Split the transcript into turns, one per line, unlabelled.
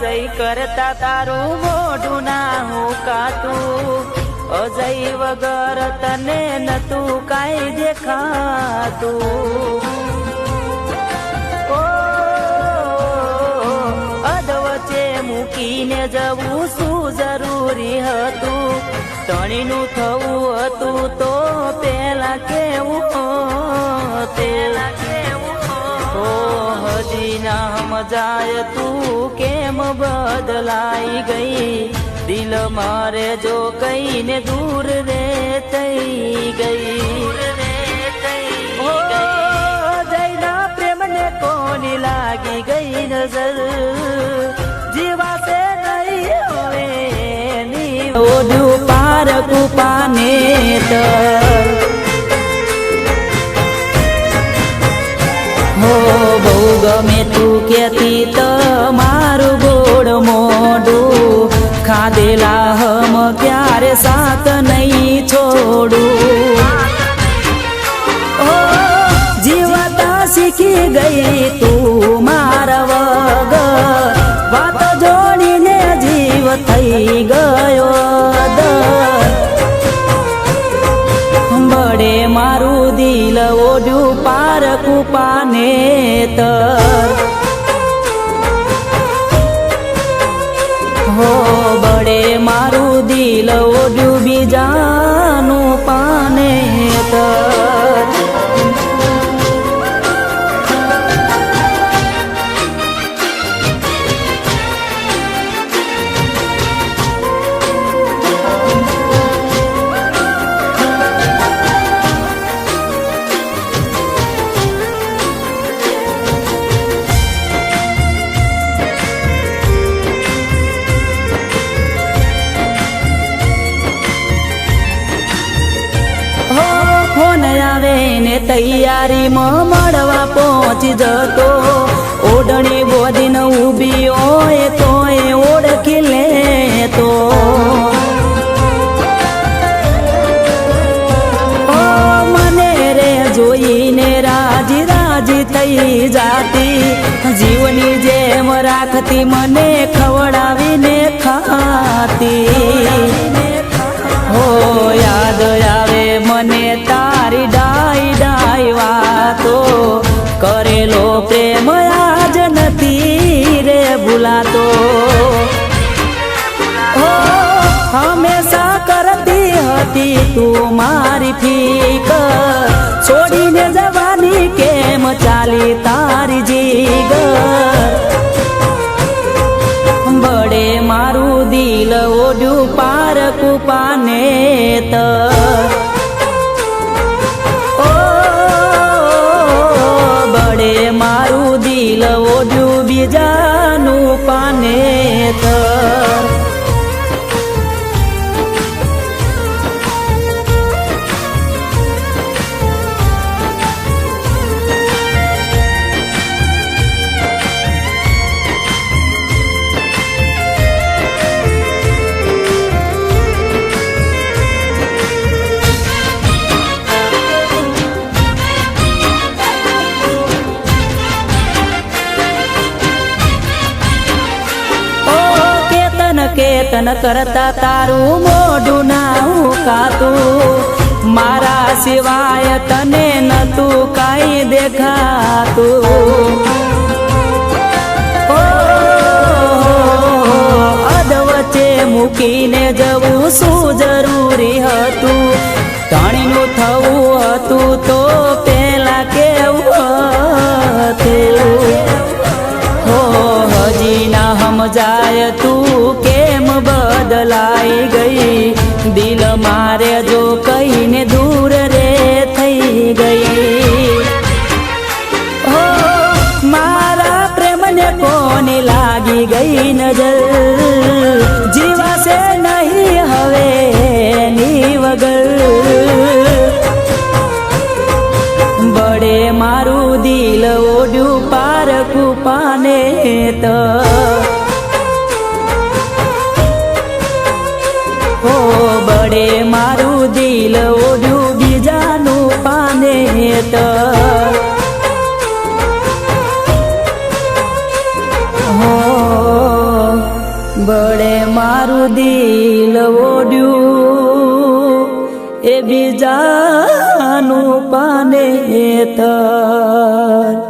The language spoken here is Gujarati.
કરતા તારું મોઢું ના હું કાતું. અજય વગર તને નતું કાંઈ દેખાતું. ઓ અધવચે મૂકીને જવું શું જરૂરી હતું? તણીનું થવું હતું તો પેલા કેવું પેલા કેવું હજી ના મજાય તું કેમ બદલાઈ ગઈ. દિલ મારે જો કઈને દૂર રે થઈ ગઈ. ઓ જયના પ્રેમને કોની લાગી ગઈ નજર? જીવાશે નહીં હવે ઓઢું કુપાને હો, બહુ ગમે તું કેતી તમારું તર હો બળે મારું દિલ ડૂબી બીજાનું તૈયારીમાં મળવા પહોંચી જતો. ઓઢણી બોધીને ઊભી હોય એ ઓળખી લેતો. તો મને રે જોઈને રાજી રાજી થઈ જાતી. જીવની જેમ રાખતી મને ખવડાવીને દિલ ઓઢ્યું પાર કુપાને તર ઓ બળે મારું દિલ ઓઢ્યું કેતન કરતા તારું મોઢું ના કાતું મારા સિવાય તને નતું કાંઈ દેખાતું. ઓ મૂકીને જવું શું જરૂરી હતું? ધણીનું થવું હતું તો પેલા કેવું હતું? હો હજી ના સમજાય તું બદલાઈ ગઈ. દિલ મારે જો કહીને દૂર દિલ ઓડ્યું એ બીજાનું પાને તર